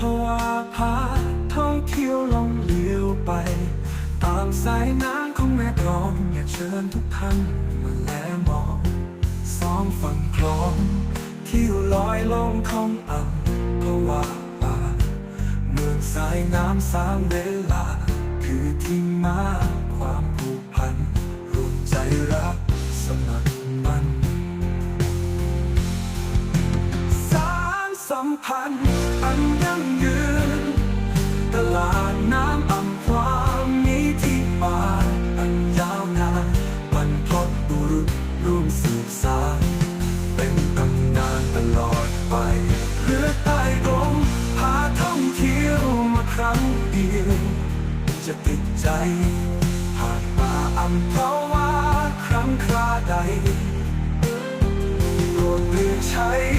ภาวะพาท่องเที่ยวลองเลี้ยวไป ตามสายน้ำของแม่กลองอยากเชิญทุกท่านมาแลมองสองฝั่งคลอง ที่ลอยลงของอัมพวาป่าเมืองสายน้ำสามเวลาคือที่มา มพันธ์อันยั่งยืน ตลาดน้ำอัมพวามีที่มาอันยาวนานบรรพบุรุษร่วมสืบสานเป็นตำนานตลอดไปเรือใต้ลมพาท่องเที่ยวมาครั้งเดียว จะติดใจผ่านมาอัมพวาครั้งคราใดโปรดเลือกใช้